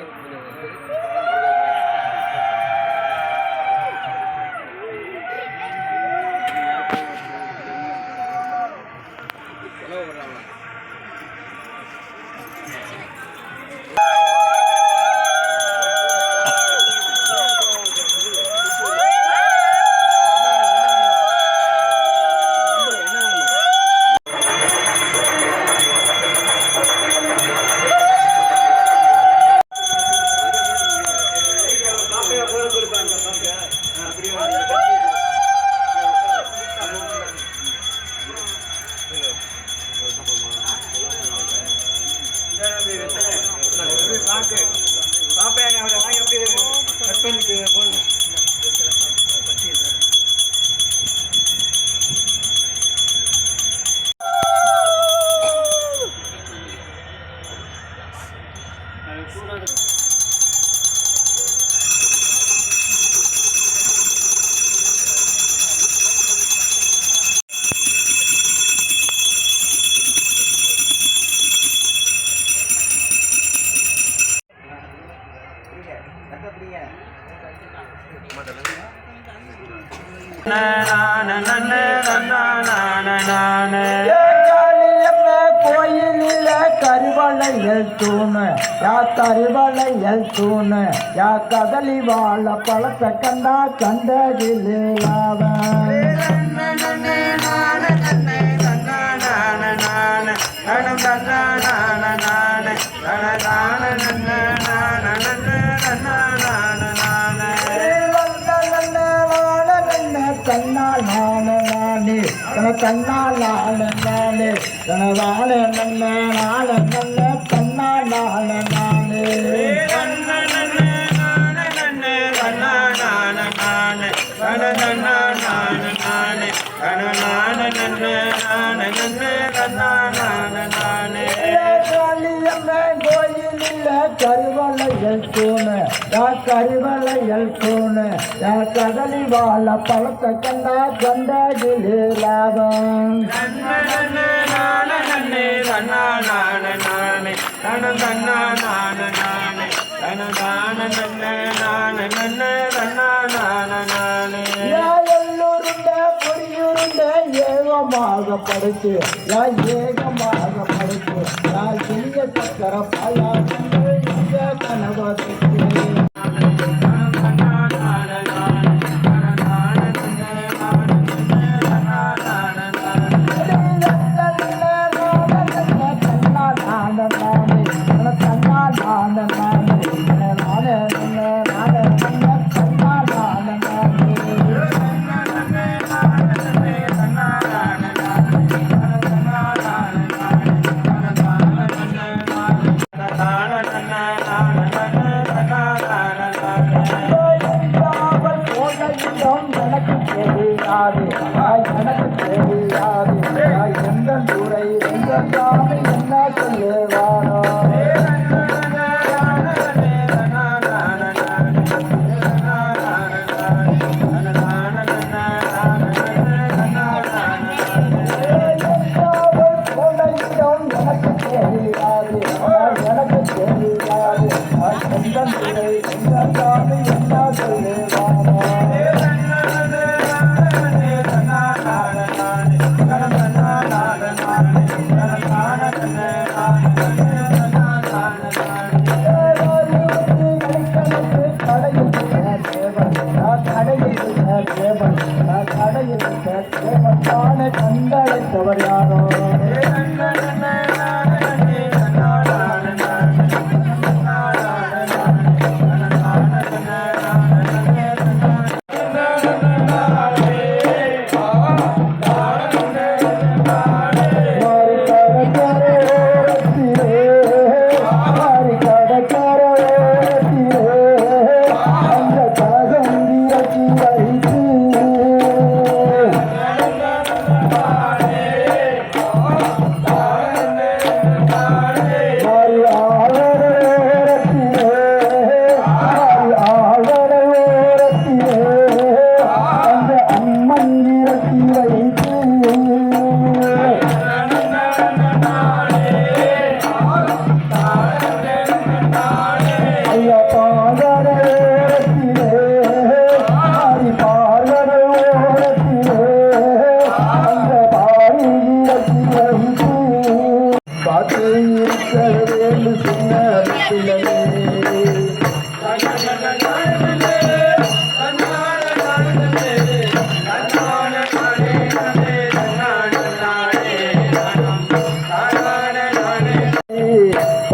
Okay. கருவளையல் தூணு யா கதலி வாழ பழத்தை கண்டா கண்டதில்லாவன் தன்னால் நானே நானே தன்னால் நானே நானே தன நானே நன்ன நானே கருவளையல் தூணு யா கருவளையல் தூணு யா கதலி வாழ பழத்தை கண்டா கண்டதிலே லாபம் எல்லோருண்ட பொறியுருண்ட ஏகமாக படுத்து நான் ஏகமாக படுத்து நான் இனிய சக்கர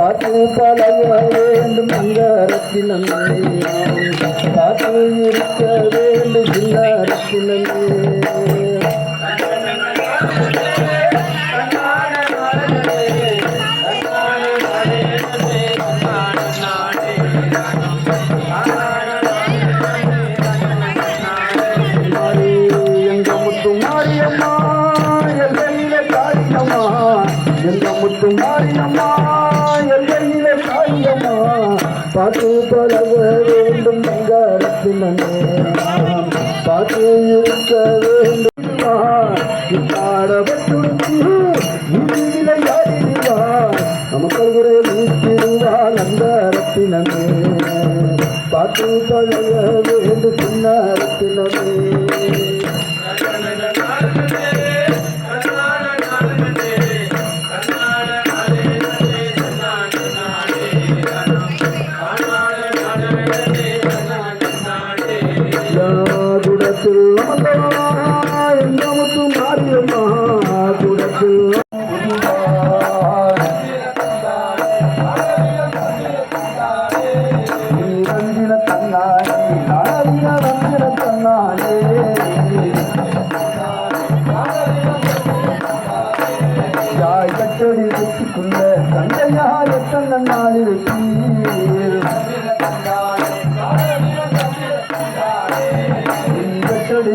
காத்து பழக வேண்டும் நங்கரத்தினமே பார்த்து இருக்க வேண்டும் சிங்கரத்தினமே பார்த்து பழக வேண்டும் நங்கரத்தினே பார்த்து இருக்க வேண்டும். பாடப்பட்டு Thank you.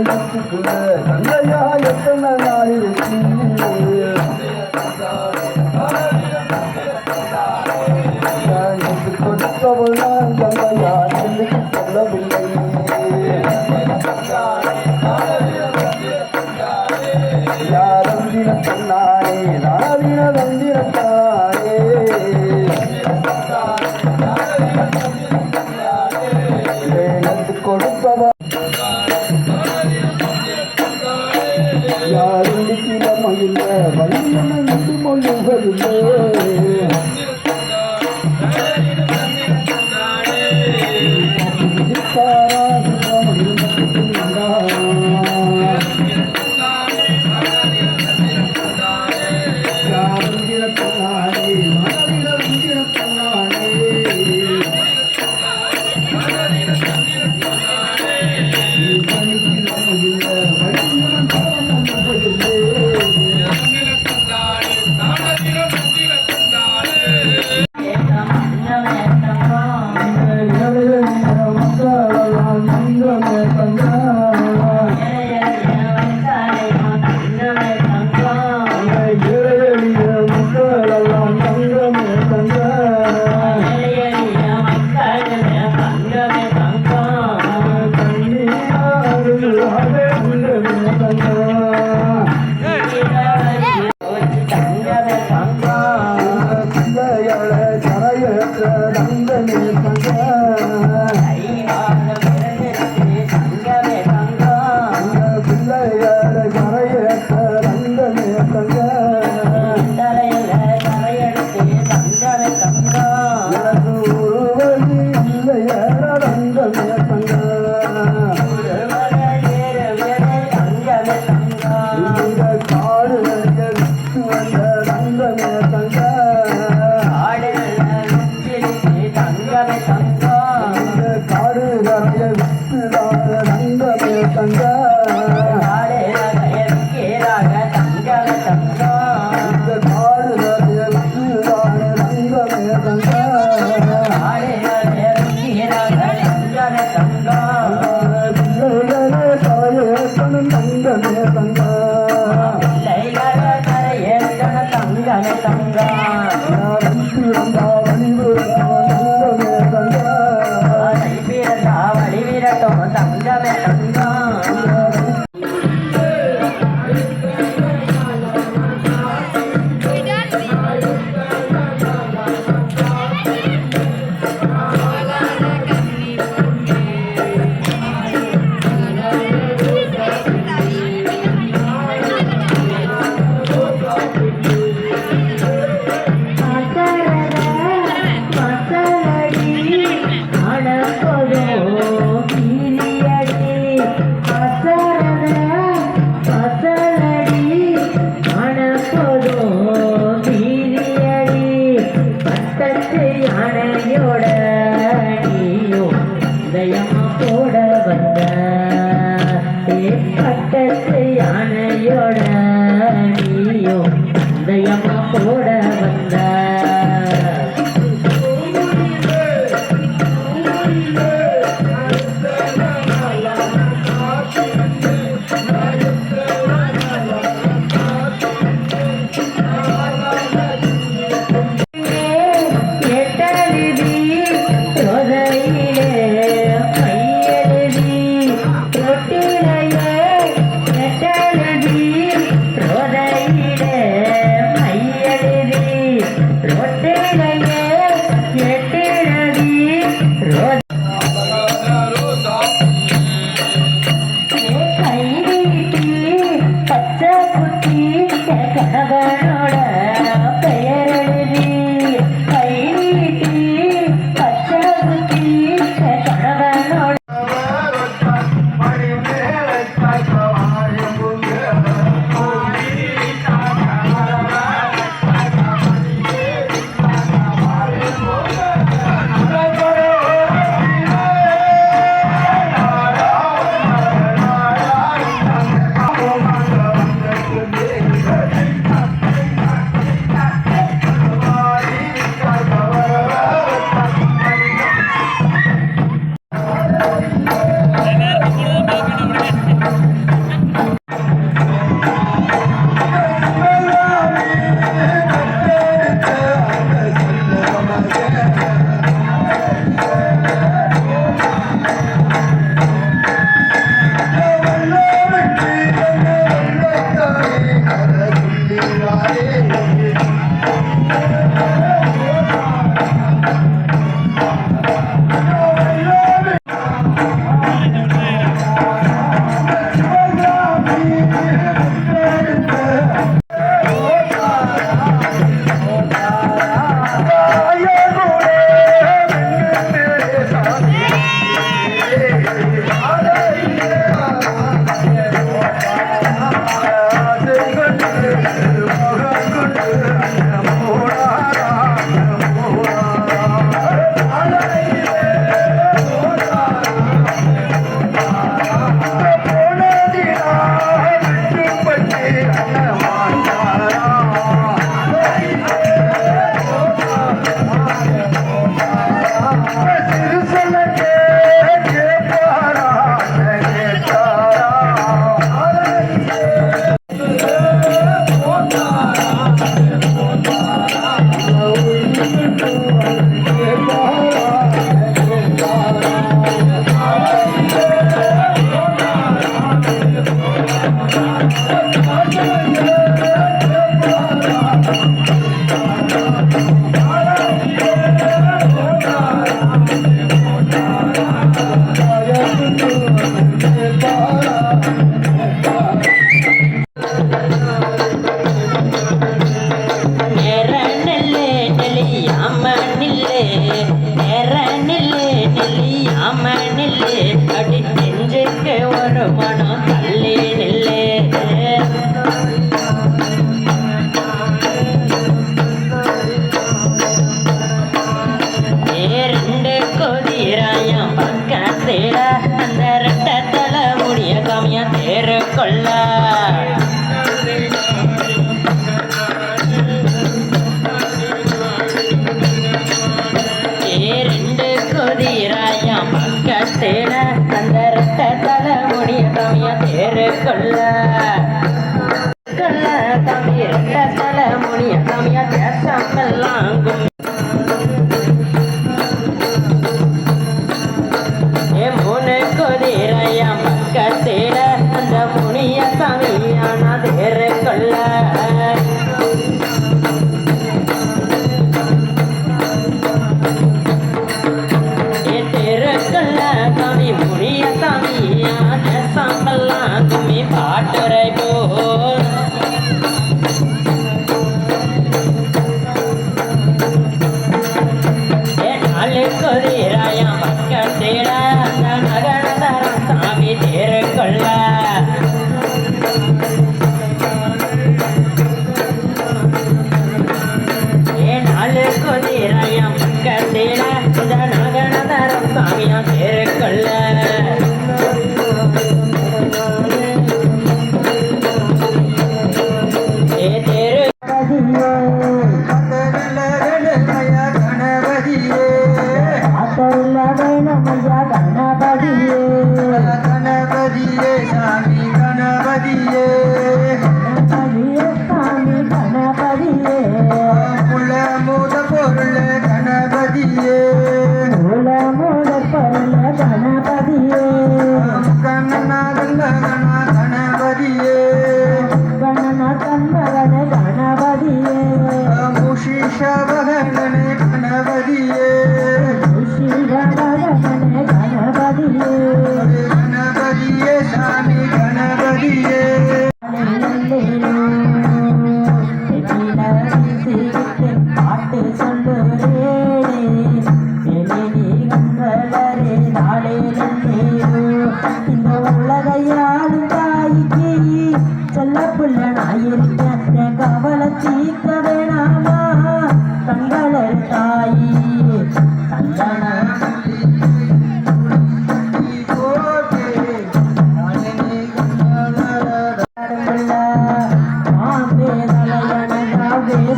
கட்டடி தந்தையா எத்தனை நாள் கொடுத்தவள் நான் தந்தையா சொல்லவில்லை யாருண்டு கிழமையில்ல வழியமை விட்டு చేస్తాను தங்கமே Allah